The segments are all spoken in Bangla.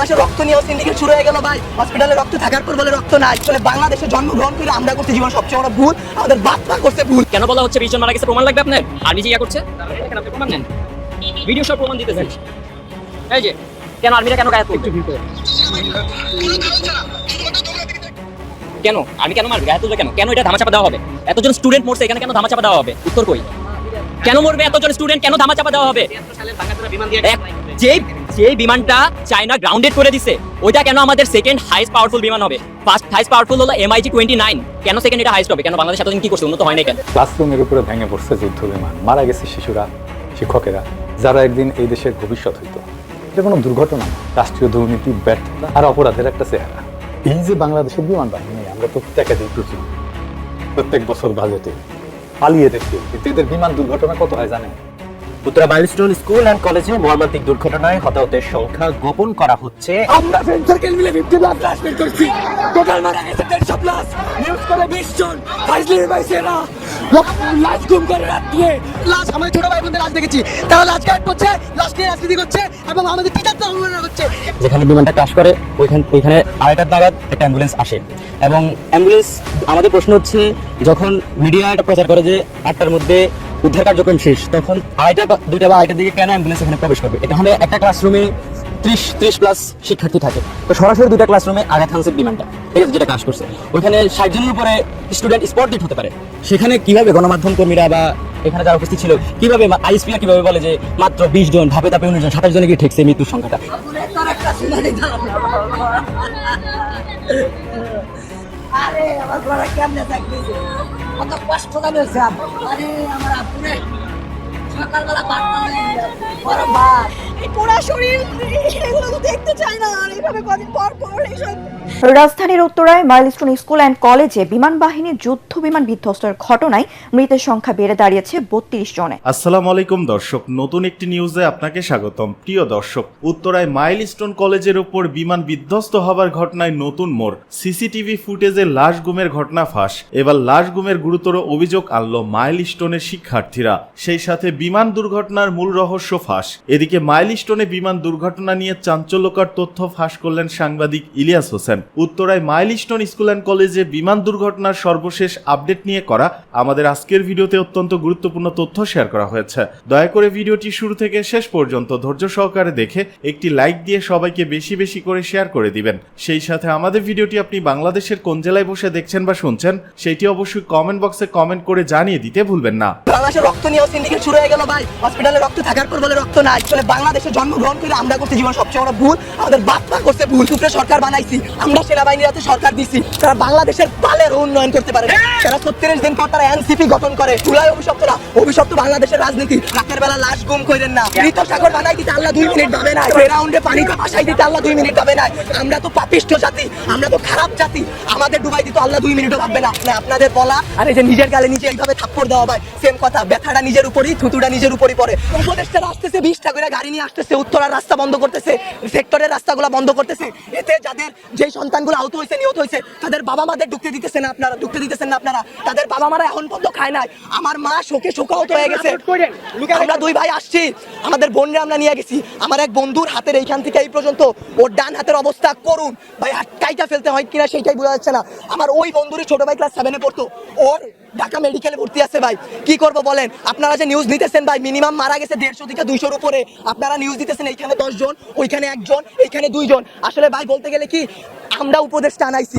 বাংলাদেশে রক্ত নিয়েও সিন্ডিকেট শুরু হয়ে গেল ভাই। হসপিটালে রক্ত থাকার পর বলে রক্ত নাই। আসলে বাংলাদেশে জন্মগ্রহণ করে আমরা করতে জীবন সবচেয়ে বড় ভুল, আমাদের বাপ মা করছে ভুল। কেন বলা হচ্ছে বিশ মারা গেছে, প্রমাণ লাগবে আপনার? আর নিজে ইয়া করছে? আপনি প্রমাণ নেন। ভিডিও সব প্রমাণ দিতে দিতেছেন। এই যে, কেন আর্মিরা কেন গায়ে তুলবে কেন? আমি কেন মারবে? তুলবে কেন? কেন এটা ধামাচাপা দেওয়া হবে? এতজন স্টুডেন্ট মরছে, এখানে কেন ধামাচাপা দেওয়া হবে? উত্তর কই? কেন মরবে এতজন স্টুডেন্ট কেন ধামাচাপা দেওয়া হবে? যে যে বিমানটা চায়না গ্রাউন্ডেড করে দিছে, ওইটা কেন আমাদের সেকেন্ড হাইস্ট পাওয়ারফুল বিমান হবে? ফার্স্ট হাইস্ট পাওয়ারফুল হলো এমআইজি টোয়েন্টি নাইন কেন সেকেন্ড এটা হাইস্ট হবে? কেন বাংলাদেশ এতদিন কি করছে? উন্নত হয় না কেন? ক্লাসরুমের উপরে ভেঙে পড়ছে যুদ্ধ বিমান। মারা গেছে শিশুরা, শিক্ষকেরা, যারা একদিন এই দেশের ভবিষ্যৎ হইত। এটা কোনো দুর্ঘটনা, রাষ্ট্রীয় দুর্নীতি ব্যর্থতা আর অপরাধের একটা চেহারা। এই যে বাংলাদেশের বিমান বাহিনী, আমরা তো টাকা দিই প্রচুর প্রত্যেক বছর বাজেটে পালিয়ে দেখি কিন্তু এদের বিমান দুর্ঘটনা কত হয় জানেন? উত্তরা মাইলস্টোন স্কুল অ্যান্ড কলেজে মর্মান্তিক দুর্ঘটনায় হতাহতের সংখ্যা গোপন করা হচ্ছে। আমরা ফ্রেন্ড সার্কেল মিলে ফিফটি প্লাস লাশ বের করছি। টোটাল মারা গেছে দেড়শো প্লাস নিউজ করে বিশ জন। ফাইজলি পাইছে না লাশ গুম করে রাত দিয়ে লাশ আমার ছোট ভাই বোনদের লাশ দেখেছি। তারা লাশ গাইড করছে লাশ নিয়ে রাজনীতি করছে এবং আমাদের টিচারদের অবমাননা করছে যেখানে বিমানটা ক্রাশ করে ওইখান ওইখানে আড়াইটার নাগাদ একটা অ্যাম্বুলেন্স আসে। এবং অ্যাম্বুলেন্স আমাদের প্রশ্ন হচ্ছে যখন মিডিয়া এটা প্রচার করে যে আটটার মধ্যে উদ্ধার কার্যক্রম শেষ, তখন আড়াইটা দুইটা বা আড়াইটার দিকে কেন অ্যাম্বুলেন্স এখানে প্রবেশ করবে? এটা হলে একটা ক্লাসরুমে ত্রিশ ত্রিশ প্লাস শিক্ষার্থী থাকে। তো সরাসরি দুইটা ক্লাসরুমে আঘাত হানছে বিমানটা। ঠিক আছে, যেটা কাজ করছে। ওইখানে ষাট জনের উপরে স্টুডেন্ট স্পট হতে পারে। সেখানে কীভাবে গণমাধ্যম কর্মীরা বা এখানে যারা উপস্থিত ছিল, কীভাবে আইএসপিরা কীভাবে বলে যে মাত্র বিশ জন, ধাপে ধাপে উনিশ জন, সাতাশ জনে গিয়ে ঠেকছে মৃত্যুর সংখ্যাটা? আরে আমার বড় কেমনে থাকতেছে কত কষ্ট লাগছে আরে আমার আপুরে সকালবেলা বারটা গেল। বড় ভাত এই পোড়া শরীর এগুলো তো দেখতে চাই না। আর এইভাবে কদিন পর পর এইসব রাজধানীর উত্তরায় মাইলস্টোন স্কুল অ্যান্ড কলেজে বিমান বাহিনীর যুদ্ধ বিমান বিধ্বস্তের ঘটনায় মৃতের সংখ্যা বেড়ে দাঁড়িয়েছে বত্রিশ জনে। আসসালামু আলাইকুম দর্শক নতুন একটি নিউজে আপনাকে স্বাগতম। প্রিয় দর্শক উত্তরায় মাইলস্টোন কলেজের উপর বিমান বিধ্বস্ত হবার ঘটনায় নতুন মোড়। সিসিটিভি ফুটেজে লাশ গুমের ঘটনা ফাঁস। এবার লাশ গুমের গুরুতর অভিযোগ আনল মাইলস্টোনের শিক্ষার্থীরা। সেই সাথে বিমান দুর্ঘটনার মূল রহস্য ফাঁস। এদিকে মাইলস্টোনে বিমান দুর্ঘটনা নিয়ে চাঞ্চল্যকর তথ্য ফাঁস করলেন সাংবাদিক ইলিয়াস হোসেন। উত্তরায় মাইলস্টোন স্কুল অ্যান্ড কলেজে বিমান দুর্ঘটনার সর্বশেষ আপডেট নিয়ে করা আমাদের আজকের ভিডিওতে অত্যন্ত গুরুত্বপূর্ণ তথ্য শেয়ার করা হয়েছে। দয়া করে ভিডিওটি শুরু থেকে শেষ পর্যন্ত ধৈর্য সহকারে দেখে একটি লাইক দিয়ে সবাইকে বেশি বেশি করে শেয়ার করে দিবেন। সেই সাথে আমাদের ভিডিওটি আপনি বাংলাদেশের কোন জেলায় বসে দেখছেন বা শুনছেন, সেটি অবশ্যই কমেন্ট বক্সে কমেন্ট করে জানিয়ে দিতে ভুলবেন না। বাংলাদেশে রক্ত গেল ভাই। হসপিটালে রক্ত থাকার পর বলে রক্ত নাই। আসলে বাংলাদেশে জন্মগ্রহণ করে আমরা করতে জীবন সবচেয়ে বড় ভুল। আমাদের বাপ মা করছে ভুল। সুপ্রে সরকার বানাইছি। আমরা সেনাবাহিনীর হাতে সরকার দিছি। তারা বাংলাদেশের পালের উন্নয়ন করতে পারে। তারা ছত্রিশ দিন পর তারা এনসিপি গঠন করে। চুলাই অভিশপ্ত না। অভিশপ্ত বাংলাদেশের রাজনীতি। রাতের বেলা লাশ গুম করেন না। মৃত সাগর বানাই দিতে আল্লাহ দুই মিনিট পাবে না রাউন্ডে পানিতে ভাসাই দিতে আল্লাহ দুই মিনিট পাবে না আমরা তো পাপিষ্ঠ জাতি। আমরা তো খারাপ জাতি। আমাদের ডুবাই দিতে আল্লাহ দুই মিনিটও ভাববে না। না আপনাদের বলা, আর এই যে নিজের গালে নিজে এইভাবে থাপ্পড় দেওয়া ভাই সেম কথা। ব্যথাটা নিজের উপরই থুতুটা নিজের উপরই পড়ে। উপদেশটা আসতেছে বিশটা করে গাড়ি নিয়ে আসতেছে উত্তরার রাস্তা বন্ধ করতেছে সেক্টরের রাস্তাগুলো বন্ধ করতেছে। এতে যাদের যে সন্তানগুলো আহত হয়েছে নিহত হয়েছে তাদের বাবা মাদের ঢুকতে দিতেছে না আপনারা ঢুকতে দিতেছেন না আপনারা। তাদের বাবা মারা এখন পর্যন্ত খায় নাই। আমার মা শোকে শোকাহত হয়ে গেছে। আমরা দুই ভাই আসছি আমাদের বোনরা আমরা নিয়ে গেছি। আমার এক বন্ধুর হাতের এইখান থেকে এই পর্যন্ত ওর ডান হাতের অবস্থা করুন। ভাই হাত কাইটা ফেলতে হয় কিনা সেইটাই বোঝা যাচ্ছে না। আমার ওই বন্ধুরই ছোট ভাই ক্লাস সেভেনে পড়তো। ওর ঢাকা মেডিকেলে ভর্তি আছে ভাই। কি করব বলেন? আপনারা যে নিউজ নিতেছেন ভাই মিনিমাম মারা গেছে দেড়শো থেকে দুইশোর উপরে। আপনারা নিউজ দিতেছেন এইখানে দশজন, ওইখানে একজন, এইখানে দুইজন। আসলে ভাই বলতে গেলে কি, আমরা উপদেশ আনাইছি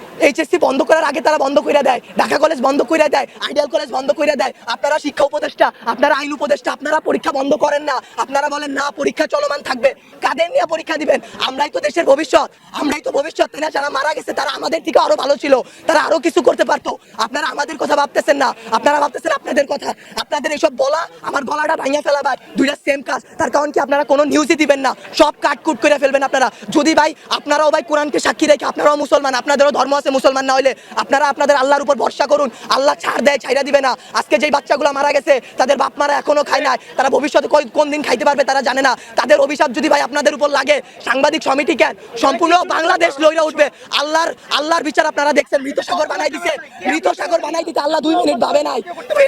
এইচএসসি বন্ধ করার আগে তারা বন্ধ করে দেয়, ঢাকা কলেজ বন্ধ করে দেয় আইডিয়াল কলেজ বন্ধ করে দেয়। আপনারা শিক্ষা উপদেষ্টা, আপনারা আইন উপদেষ্টা, আপনারা পরীক্ষা বন্ধ করেন না। আপনারা বলেন, না, পরীক্ষা চলমান থাকবে। কাদের নিয়ে পরীক্ষা দিবেন? আমরাই তো দেশের ভবিষ্যৎ। আমরাই তো ভবিষ্যৎ। তাই না যারা মারা গেছে, তারা আমাদের থেকে আরও ভালো ছিল। তারা আরও কিছু করতে পারতো। আপনারা আমাদের কথা ভাবতেছেন না। আপনারা ভাবতেছেন আপনাদের কথা। আপনাদের এইসব বলা আমার গলাটা ভাঙিয়া ফেলা ভাই। দুইটা সেম কাজ। তার কারণ কি, আপনারা কোনো নিউজই দিবেন না। সব কাটকুট করে ফেলবেন আপনারা। যদি ভাই, আপনারাও ভাই কোরআনকে সাক্ষী রেখে, আপনারাও মুসলমান, আপনাদেরও ধর্ম আছে মুসলমান না হলে আপনারা আপনাদের আল্লাহর উপর ভরসা করুন। আল্লাহ ছাড় দেয় ছাইরা দিবে না। আজকে যেই বাচ্চাগুলো মারা গেছে, তাদের বাপ মারা এখনও খায় না তারা ভবিষ্যতে কোন দিন খাইতে পারবে তারা জানে না। তাদের অভিশাপ যদি ভাই আপনাদের উপর লাগে, সাংবাদিক সমিতি কেন? সম্পূর্ণ বাংলাদেশ লইরা উঠবে। আল্লাহর আল্লাহর বিচার আপনারা দেখছেন মৃত সাগর বানাই দিছে। মৃত সাগর বানাই দিতে আল্লাহ দুই মিনিট ভাবে নাই।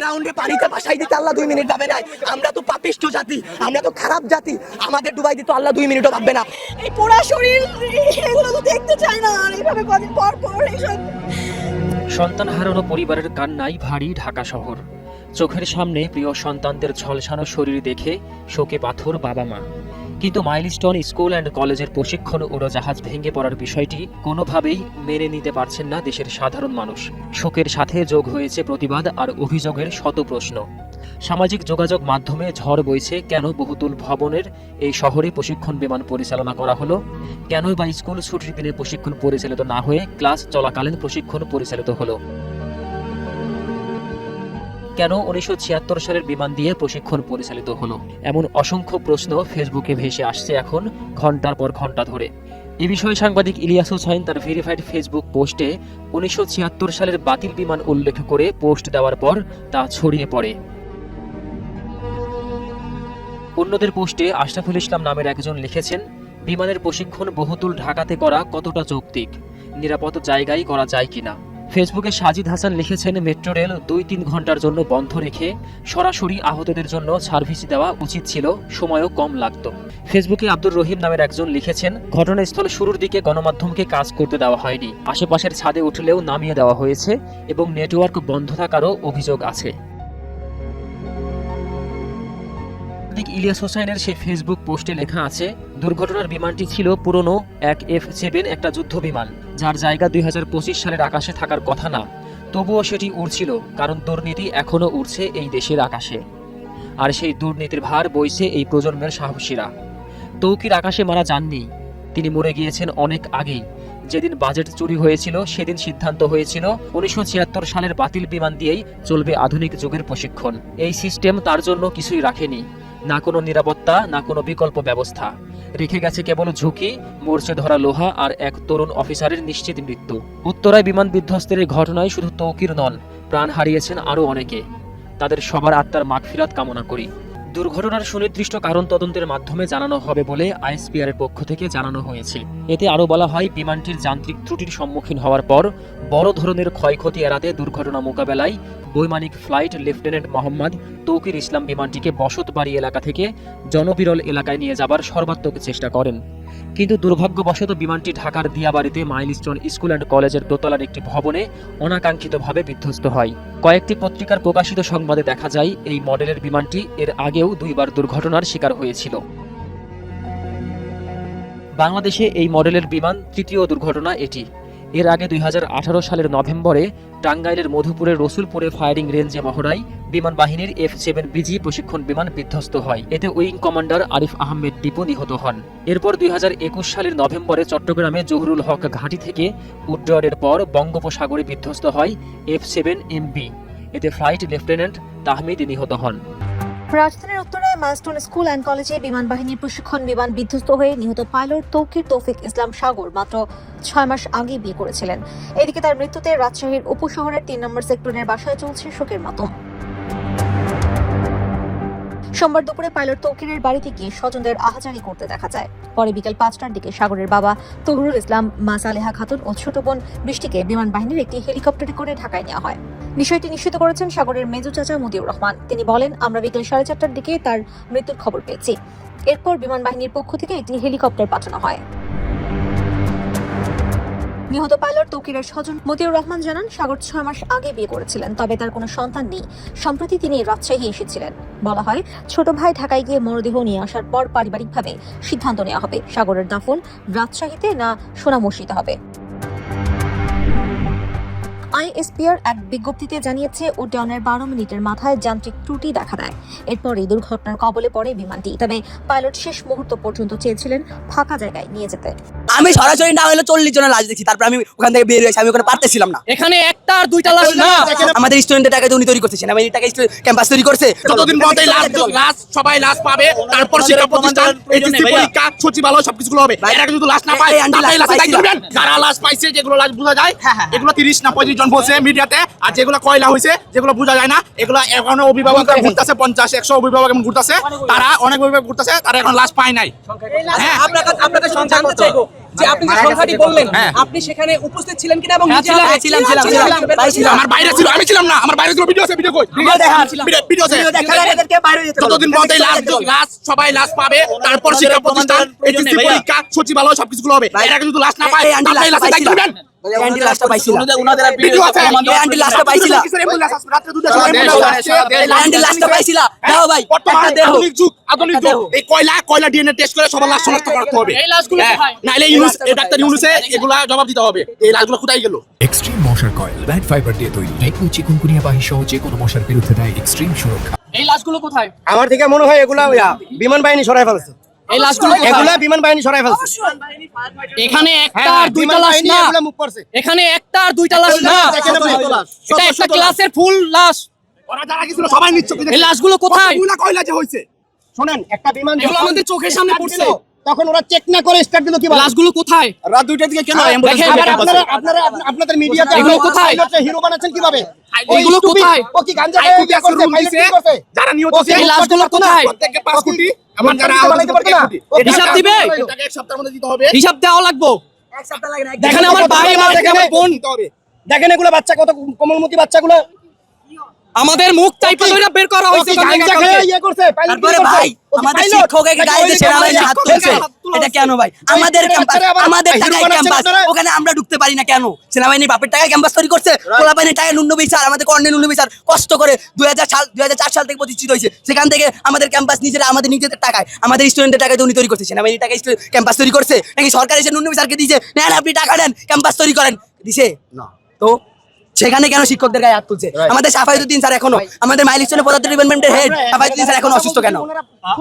রাউন্ডে পানিতে ভাসাই দিতে আল্লাহ দুই মিনিট ভাবে নাই। আমরা তো পাপিষ্ঠ জাতি, আমরা তো খারাপ জাতি। আমাদের ডুবাই দিতে আল্লাহ দুই মিনিটও ভাববে না। এই পোড়া শরীর, এগুলো তো দেখতে চায় না। এইভাবে কদিন পর পর সন্তান হারানো পরিবারের কান্নাই ভারী ঢাকা শহর। চোখের সামনে প্রিয় সন্তানদের ঝলসানো শরীর দেখে শোকে পাথর বাবা মা। কিন্তু মাইলস্টোন স্কুল অ্যান্ড কলেজের প্রশিক্ষণ উড়োজাহাজ ভেঙে পড়ার বিষয়টি কোনোভাবেই মেনে নিতে পারছেন না দেশের সাধারণ মানুষ। শোকের সাথে যোগ হয়েছে প্রতিবাদ আর অভিযোগের শত প্রশ্ন। সামাজিক যোগাযোগ মাধ্যমে ঝড় বইছে, কেন বহুতুল ভবনের এই শহরে প্রশিক্ষণ বিমান পরিচালনা করা হলো? কেন বা স্কুল ছুটির দিনে প্রশিক্ষণ পরিচালিত না হয়ে ক্লাস চলাকালীন প্রশিক্ষণ পরিচালিত হলো? কেন উনিশশো ছিয়াত্তর সালের বিমান দিয়ে প্রশিক্ষণ পরিচালিত হলো? এমন অসংখ্য প্রশ্ন ফেসবুকে ভেসে আসছে এখন, ঘণ্টার পর ঘণ্টা ধরে। এ বিষয়ে সাংবাদিক ইলিয়াস হোসাইন তার ভেরিফাইড ফেসবুক পোস্টে উনিশশো ছিয়াত্তর সালের বাতিল বিমান উল্লেখ করে পোস্ট দেওয়ার পর তা ছড়িয়ে পড়ে। অন্যদের পোস্টে আশরাফুল ইসলাম নামের একজন লিখেছেন, বিমানের প্রশিক্ষণ বহুতুল ঢাকাতে করা কতটা যৌক্তিক? নিরাপদ জায়গায় করা যায় কিনা? ফেসবুকে সাজিদ হাসান লিখেছেন, মেট্রো রেল দুই তিন ঘণ্টার জন্য বন্ধ রেখে সরাসরি আহতদের জন্য সার্ভিস দেওয়া উচিত ছিল, সময়ও কম লাগতো। ফেসবুকে আব্দুর রহিম নামের একজন লিখেছেন, ঘটনাস্থল শুরুর দিকে গণমাধ্যমকে কাজ করতে দেওয়া হয়নি। আশেপাশের ছাদে উঠলেও নামিয়ে দেওয়া হয়েছে এবং নেটওয়ার্ক বন্ধ থাকারও অভিযোগ আছে। ইলিয়াস হোসাইনের সেই ফেসবুক পোস্টে লেখা আছে, দুর্ঘটনার বিমানটি ছিল পুরনো এক এফ সেভেন, একটা যুদ্ধ বিমান যার জায়গা দুই হাজার পঁচিশ সালের আকাশে থাকার কথা না, তবুও সেটি উড়ছিল, কারণ দুর্নীতি এখনও উড়ছে এই দেশের আকাশে। আর সেই দুর্নীতির ভার বইছে এই প্রজন্মের সাহসীরা। তৌকির আকাশে মারা যাননি, তিনি মরে গিয়েছেন অনেক আগেই। যেদিন বাজেট চুরি হয়েছিল, সেদিন সিদ্ধান্ত হয়েছিল, উনিশশো ছিয়াত্তর সালের বাতিল বিমান দিয়েই চলবে আধুনিক যুগের প্রশিক্ষণ। এই সিস্টেম তার জন্য কিছুই রাখেনি, না কোনো নিরাপত্তা, না কোনো বিকল্প ব্যবস্থা। রেখে গেছে কেবল ঝুঁকি মোর্চে ধরা লোহা আর এক তরুণ অফিসারের নিশ্চিত মৃত্যু। উত্তরায় বিমান বিধ্বস্তের ঘটনায় শুধু তৌকির নন, প্রাণ হারিয়েছেন আরও অনেকে। তাদের সবার আত্মার মাগফিরাত কামনা করি। দুর্ঘটনার সুনির্দিষ্ট কারণ তদন্তের মাধ্যমে জানানো হবে বলে আইএসপিআর এর পক্ষ থেকে জানানো হয়েছে। এতে আরও বলা হয়, বিমানটির যান্ত্রিক ত্রুটির সম্মুখীন হওয়ার পর বড় ধরনের ক্ষয়ক্ষতি এড়াতে দুর্ঘটনা মোকাবেলায় বৈমানিক ফ্লাইট লেফটেন্যান্ট মোহাম্মদ তৌকির ইসলাম বিমানটিকে বসতবাড়ি এলাকা থেকে জনবিরল এলাকায় নিয়ে যাবার সর্বাত্মক চেষ্টা করেন। কিন্তু দুর্ভাগ্যবশত বিমানটি ঢাকার দিয়াবাড়িতে মাইলস্টোন স্কুল অ্যান্ড কলেজের দোতলার একটি ভবনে অনাকাঙ্ক্ষিতভাবে বিধ্বস্ত হয়। কয়েকটি পত্রিকার প্রকাশিত সংবাদে দেখা যায়, এই মডেলের বিমানটি এর আগেও দুইবার দুর্ঘটনার শিকার হয়েছিল। বাংলাদেশে এই মডেলের বিমান তৃতীয় দুর্ঘটনা এটি। এর আগে দুই হাজার আঠারো সালের নভেম্বরে টাঙ্গাইলের মধুপুরের রসুলপুরে ফায়ারিং রেঞ্জে মহড়ায় বিমান বাহিনীর এফ সেভেন বিজি প্রশিক্ষণ বিমান বিধ্বস্ত হয়। এতে উইং কমান্ডার আরিফ আহমেদ টিপু নিহত হন। এরপর দুই হাজার একুশ সালের নভেম্বরে চট্টগ্রামে জহুরুল হক ঘাঁটি থেকে উড্ডয়নের পর বঙ্গোপসাগরে বিধ্বস্ত হয় এফ সেভেন এমবি এতে ফ্লাইট লেফটেন্যান্ট তাহমিদ নিহত হন। রাজধানীর উত্তরায় মাইলস্টোন স্কুল অ্যান্ড কলেজে বিমান বাহিনীর প্রশিক্ষণ বিমান বিধ্বস্ত হয়ে নিহত পাইলট তৌকির তৌফিক ইসলাম সাগর মাত্র ছয় মাস আগে বিয়ে করেছিলেন। এদিকে তার মৃত্যুতে রাজশাহীর উপশহরের তিন নম্বর সেক্টরের বাসায় চলছে শোকের মাতম। সোমবার দুপুরে পাইলট তৌকিরের বাড়িতে গিয়ে স্বজনদের আহাজারি করতে দেখা যায়। পরে বিকেল পাঁচটার দিকে সাগরের বাবা তহরুল ইসলাম মাসালেহা খাতুন ও ছোট বোন বৃষ্টিকে বিমান বাহিনীর একটি হেলিকপ্টারে করে ঢাকায় নেওয়া হয়। বিষয়টি নিশ্চিত করেছেন সাগরের মেজু চাচা মুদিউর রহমান। তিনি বলেন, আমরা বিকেল সাড়ে চারটার দিকে তার মৃত্যুর খবর পেয়েছি। এরপর বিমান বাহিনীর পক্ষ থেকে একটি হেলিকপ্টার পাঠানো হয়। নিহত পাইলট তৌকিরের স্বজন মতিউর রহমান জানান, সাগর ছয় মাস আগে বিয়ে করেছিলেন, তবে তার কোনো সন্তান নেই। সম্প্রতি তিনি রাজশাহী এসেছিলেন। বলা হয়, ছোট ভাই ঢাকায় গিয়ে মরদেহ নিয়ে আসার পর পারিবারিকভাবে সিদ্ধান্ত নেওয়া হবে। সাগরের দাফন রাজশাহীতে না সোনামসজিদে হবে। আইএসপিআর এক বিজ্ঞপ্তিতে জানিয়েছে, উড্ডয়নের বারো মিনিটের মাথায় যান্ত্রিক ত্রুটি দেখা দেয়। এরপর এই দুর্ঘটনার কবলে পড়ে বিমানটি। তবে পাইলট শেষ মুহূর্ত পর্যন্ত চেয়েছিলেন ফাঁকা জায়গায় নিয়ে যেতে। আমি সরাসরি না হলে চল্লিশ জনের লাশ দেখছি তারপর আমি ওখান থেকে বের হয়েছি আমি ওখানে পারতেছিলাম না। এখানে একটা আর দুইটা লাশ না? আমাদের স্টুডেন্টের টাকা উনি তৈরি করছে সেনাবাহিনীর টাকা ক্যাম্পাস তৈরি করছে। যতদিন পর্যন্ত এই লাশ লাশ সবাই লাশ পাবে তারপর শিক্ষা প্রতিষ্ঠান এইচএসসি পরীক্ষা সচিবালয় সবকিছুগুলো হবে। এর আগে যদি লাশ না পায় তাহলে লাশ দায়িত্ব। নেবেন যারা লাশ পাইছে যেগুলো লাশ বোঝা যায় হ্যাঁ, হ্যাঁ। এগুলো তিরিশ না পঁয়ত্রিশ জন বলছে মিডিয়াতে আর যেগুলো কয়লা হয়েছে যেগুলো বোঝা যায় না এগুলো এখনও অভিভাবক ঘুরতেছে পঞ্চাশ একশো অভিভাবক এখন ঘুরতেছে। তারা অনেক অভিভাবক ঘুরতেছে তারা এখন লাশ পায় নাই। হ্যাঁ। আপনারা আপনাদের জানতে চাইব। যে আপনি যে সংখ্যাটি বললেন আপনি সেখানে উপস্থিত ছিলেন কিনা এবং ছিলাম, হ্যাঁ, ছিলাম ছিলাম ছিলাম আমার বাইরে ছিল আমি ছিলাম না। আমার বাইরে ছিল ভিডিও আছে ভিডিও কই? ভিডিও দেখা ভিডিও- ভিডিও আছে। দেখা এদেরকে বাইরে যেতে বলো। যতদিন পর্যন্ত লাস্ট লাশ লাশ সবাই লাশ পাবে। তারপর শিক্ষা প্রতিষ্ঠান এইচএসসি পরীক্ষা সচিবালয় সবকিছুগুলো হবে। এর আগে যদি লাশ না পায়। এই লাস্ট দাও ভাই একটা দেহ। আধুনিক যুগ আধুনিক যুগ। এই কয়লা কয়লা ডিএনএ টেস্ট করে সবার লাশ শনাক্ত করতে হবে। এই লাশগুলো হ্যাঁ, কোথায়? নাইলে ইউনুস এই ডাক্তার ইউনুসে এগুলা জবাব দিতে হবে। এই লাশগুলো কোথায় গেল? এক্সট্রিম মশার কয়েল ব্যাট ফাইবার দিয়ে তৈরি। ডেঙ্গু চিকুনকুনিয়া বাহি সহ যে কোনো মশার বিরুদ্ধে দেয় এক্সট্রিম সুরক্ষা। এই লাশগুলো কোথায়? আমার থেকে মনে হয় এগুলা বিমান বাহিনী সরাই ফেলছে। এই লাশগুলো এগুলা বিমান বাহিনী সরাই ফেলছে। এখানে একটা আর দুইটা লাশ না। এখানে একটা আর দুইটা লাশ না। এটা একটা ক্লাসের ফুল লাশ। ওরা যারা গেছিল সবাই নিচ্ছে। এই লাশগুলো কোথায়? কয়লা যে হয়েছে শোনেন একটা বিমান এগুলো আমাদের চোখের সামনে পড়ছে। তখন ওরা চেক না করে স্টার্ট দিল কি লাশগুলো কোথায়? রাত দুইটার দিকে কেন আপনারা আপনারা আপনাদের মিডিয়াতে এগুলো কোথায়? হিরো বানাচ্ছেন কীভাবে? এগুলো কোথায়? ও কি গাঞ্জা আইকিউ খেয়ে গ্যাস করছে, রুম pilot দিছে, কি করছে? যারা নিহত হয়েছে, এই লাশগুলো কোথায়? প্রত্যেককে পাঁচ কোটি এবং যারা টাকা আহত বানাইতে হয়েছে, পারবে না? হিসাব দিবে? এক সপ্তাহের মধ্যে দিতে হবে। হিসাব দেওয়া লাগবো। এক সপ্তাহ লাগে না দেখেন আমার ভাই আমার বোন। দেখেন এগুলো বাচ্চা কত কোমলমতি বাচ্চাগুলো। আমাদের মুখ চাইপা ধরে বের করা হয়েছে ইয়ে করছে তারপরে ভাই আমাদের? শিক্ষকের গাড়িতে ওই সেনাবাহিনী শিক্ষকের হাত তুলছে। এটা কেন ভাই? আমাদের ক্যাম্পাস আমাদের টাকায় ক্যাম্পাস ওখানে আমরা ঢুকতে পারি না কেন? সেনাবাহিনী বাপের টাকায় ক্যাম্পাস তৈরি করছে। কোলাবাহিনীর টাকায় নুন্নু বিচার আমাদের কর্ণে নুন্নু বিচার কষ্ট করে দুই হাজার সাল দুই হাজার চার সাল থেকে প্রতিষ্ঠিত হয়েছে। সেখান থেকে আমাদের ক্যাম্পাস নিজেরা আমাদের নিজেদের টাকায় আমাদের স্টুডেন্টের টাকায় উনি তৈরি করছে। সেনাবাহিনীর টাকায় ক্যাম্পাস তৈরি করছে। নাকি সরকার এসে নুন্নু বিচারকে দিয়েছে নেন আপনি টাকা নেন ক্যাম্পাস তৈরি করেন। দিছে? না। তো সেখানে কেন শিক্ষকদের গায়ে হাত তুলছে? আমাদের সাফাইদুদ্দিন স্যার এখনও আমাদের মাইলিস্টনের পদার্থ ডিপার্টমেন্টের হেড সাফাইদুদ্দিন স্যার এখনও অসুস্থ কেন?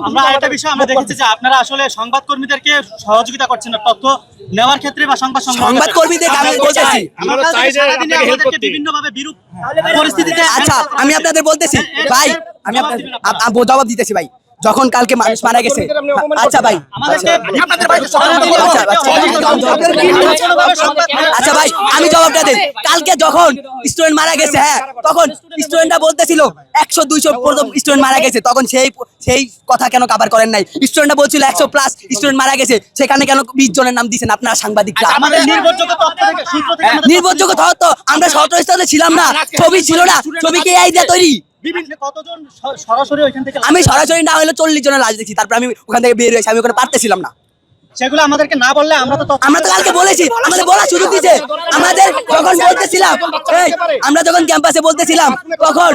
আমরা আরেকটা বিষয় আমরা দেখেছি যে আপনারা আসলে সংবাদকর্মীদেরকে সহযোগিতা করছেন না তথ্য নেওয়ার ক্ষেত্রে বা সংবাদ সংবাদ। সংবাদকর্মীদেরকে আমি বলতেছি। আমরা চাই যে সারাদিনে আমাদেরকে বিভিন্নভাবে বিরূপ পরিস্থিতিতে আচ্ছা আমি আপনাদের বলতেছি ভাই আমি আপনাদের আপ- আপ- জবাব দিতেছি ভাই। যখন কালকে মানুষ মারা গেছে। আচ্ছা ভাই। আমাদেরকে আপনাদের বাড়িতে সবাই আচ্ছা, আচ্ছা ভাই আমি জবাবটা দিই। কালকে যখন স্টুডেন্ট মারা গেছে হ্যাঁ তখন স্টুডেন্টরা বলতেছিল একশো দুইশো স্টুডেন্ট মারা গেছে তখন সেই সেই কথা কেন কাভার করেন নাই? স্টুডেন্টরা বলছিল একশো প্লাস স্টুডেন্ট মারা গেছে সেখানে কেন বিশ জনের নাম দিয়েছেন আপনারা সাংবাদিকরা? নির্ভরযোগ্য তথ্য থেকে সূত্র থেকে আমাদের নির্ভরযোগ্য তথ্য তো আমরা সতর্কতা ছিলাম না ছবি ছিল না ছবি কে এই দিয়ে তৈরি। বিভিন্ন কতজন সরাসরি ওইখান থেকে আমি সরাসরি না হলে চল্লিশ জনের লাশ দেখছি তারপর আমি ওখান থেকে বের হয়েছি আমি ওখানে পারতেছিলাম না। সেগুলো আমাদেরকে না বললে আমরা তো আমরা তো কালকে বলেছি আমাদের সুযোগ দিছে আমাদের যখন বলতেছিলাম আমরা যখন ক্যাম্পাসে বলতেছিলাম তখন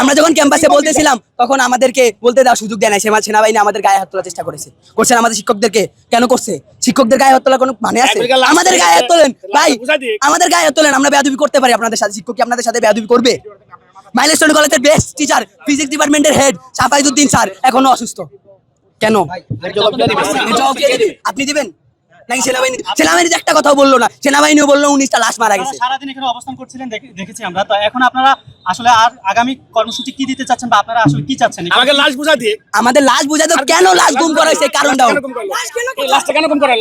আমরা যখন ক্যাম্পাসে বলতেছিলাম তখন আমাদেরকে বলতে দেওয়ার সুযোগ দেয় না সেনা সেনাবাহিনী আমাদের গায়ে হাত তোলার চেষ্টা করেছে। করছেন আমাদের শিক্ষকদেরকে কেন করছে? শিক্ষকদের গায়ে হাত তোলার কোনো মানে আছে? আমাদের গায়ে হাত তোলেন ভাই আমাদের গায়ে হাত তোলেন আমরা বেয়াদবি করতে পারি আপনাদের সাথে শিক্ষক কি আপনাদের সাথে বেয়াদবি করবে? মাইলস্টোন কলেজের বেস্ট টিচার ফিজিক্স ডিপার্টমেন্টের হেড সাফাইদুদ্দিন স্যার এখনও অসুস্থ। কেন? আপনি দিবেন? নাকি সেনাবাহিনী? সেনাবাহিনী একটা কথাও বলল না। সেনাবাহিনীও বলল উনিশটা লাশ মারা গেছে। সারাদিন এখানে অবস্থান করছিলেন দেখেছি আমরা। তো এখন আপনারা আসলে আর আগামী কর্মসূচি কি দিতে চাচ্ছেন বা আপনারা আসলে কি চাচ্ছেন? আমাকে লাশ বুঝা দিয়ে আমাদের লাশ বুঝাতে কেন লাশ গুম করা হয়েছে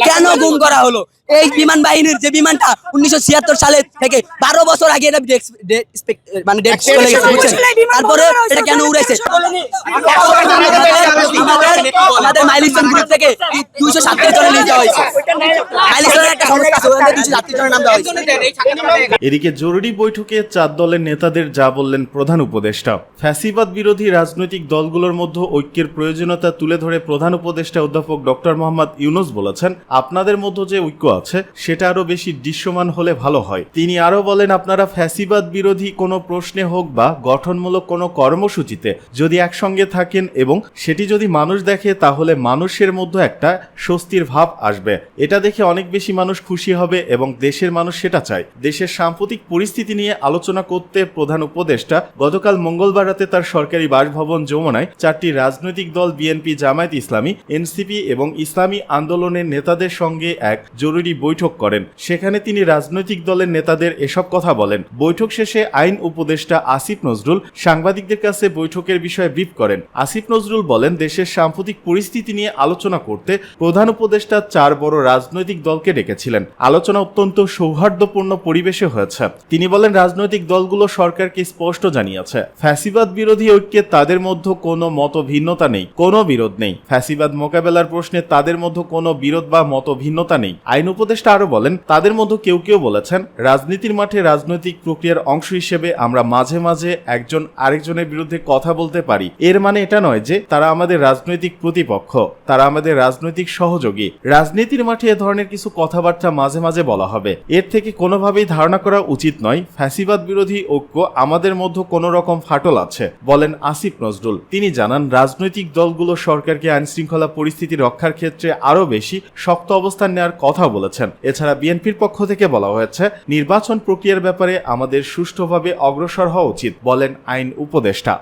কেন গুম করা হলো? এই বিমান বাহিনীর যে বিমানটা উনিশশো ছিয়াত্তর সালে থেকে বারো বছর আগে এটা মানে ডেট চলে গেছে তারপরে এটা কেন উড়েছে? আমাদের- মাইলিস্টন গ্রুপ থেকে দুইশো সাতত্রিশ জনের হয়েছে। মাইলিস্টনের একটা সংস্থা আছে ওখান দুইশো সাতত্রিশ জনের নাম দেওয়া হয়েছে। এদিকে জরুরি বৈঠকে চার দলের নেতাদের যা বললেন প্রধান উপদেষ্টা। ফ্যাসিবাদ বিরোধী রাজনৈতিক দলগুলোর মধ্যে ঐক্যের প্রয়োজনীয়তা তুলে ধরে প্রধান উপদেষ্টা অধ্যাপক ডক্টর মোহাম্মদ ইউনুস বলেছেন আপনাদের মধ্যে যে ঐক্য আছে সেটা আরও বেশি দৃশ্যমান হলে ভালো হয়। তিনি আরও বলেন আপনারা ফ্যাসিবাদ বিরোধী কোনো প্রশ্নে হোক বা গঠনমূলক কোনো কর্মসূচিতে যদি একসঙ্গে থাকেন এবং সেটি যদি মানুষ দেখে তাহলে মানুষের মধ্যে একটা স্বস্তির ভাব আসবে। এটা দেখে অনেক বেশি মানুষ খুশি হবে এবং দেশের মানুষ সেটা চায়। দেশের সাম্প্রতিক পরিস্থিতি নিয়ে আলোচনা করতে প্রধান উপদেষ্টা গতকাল মঙ্গলবার রাতে তার সরকারি বাসভবন যমুনায় চারটি রাজনৈতিক দল বিএনপি জামায়াত ইসলামী এনসিপি এবং ইসলামী আন্দোলনের নেতাদের সঙ্গে এক জরুরি বৈঠক করেন। সেখানে তিনি রাজনৈতিক দলের নেতাদের এসব কথা বলেন। বৈঠক শেষে আইন উপদেষ্টা আসিফ নজরুল সাংবাদিকদের কাছে বৈঠকের বিষয়ে ব্রিফ করেন। আসিফ নজরুল বলেন, দেশের সাম্প্রতিক পরিস্থিতি নিয়ে আলোচনা করতে প্রধান উপদেষ্টা চার বড় রাজনৈতিক দলকে ডেকেছিলেন। আলোচনা অত্যন্ত সৌহার্দ্যপূর্ণ পরিবেশে হয়েছে। তিনি বলেন, রাজনৈতিক দলগুলো সরকারকে স্পষ্ট জানিয়েছে, ফ্যাসিবাদ বিরোধী ঐক্যে তাদের মধ্যে কোনো মত ভিন্নতা নেই, কোনো বিরোধ নেই। ফ্যাসিবাদ মোকাবেলার প্রশ্নে তাদের মধ্যে কোনো বিরোধ বা মত ভিন্নতা নেই। আইন উপদেষ্টা আরও বলেন, তাদের মধ্যে কেউ কেউ বলেছেন, রাজনীতির মাঠে রাজনৈতিক প্রক্রিয়ার অংশ হিসেবে আমরা মাঝে মাঝে একজন আরেকজনের বিরুদ্ধে কথা বলতে পারি। এর মানে এটা নয় যে তারা আমাদের রাজনৈতিক প্রতিপক্ষ তারা আমাদের রাজনৈতিক সহযোগী। রাজনীতির মাঠে এ ধরনের কিছু কথাবার্তা মাঝে মাঝে বলা হবে। এর থেকে কোনোভাবেই ধারণা করা উচিত নয়, ফ্যাসিবাদ বিরোধী ঐক্য আমাদের মধ্যে কোনো রকম ফাটল আছে, বলেন আসিফ নজরুল। তিনি জানান, রাজনৈতিক দলগুলো সরকারকে আইন শৃঙ্খলা পরিস্থিতি রক্ষার ক্ষেত্রে আরও বেশি শক্ত অবস্থান নেওয়ার কথা বলেছেন। এছাড়া বিএনপির পক্ষ থেকে বলা হয়েছে, নির্বাচন প্রক্রিয়ার ব্যাপারে আমাদের সুষ্ঠুভাবে অগ্রসর হওয়া উচিত, বলেন আইন উপদেষ্টা।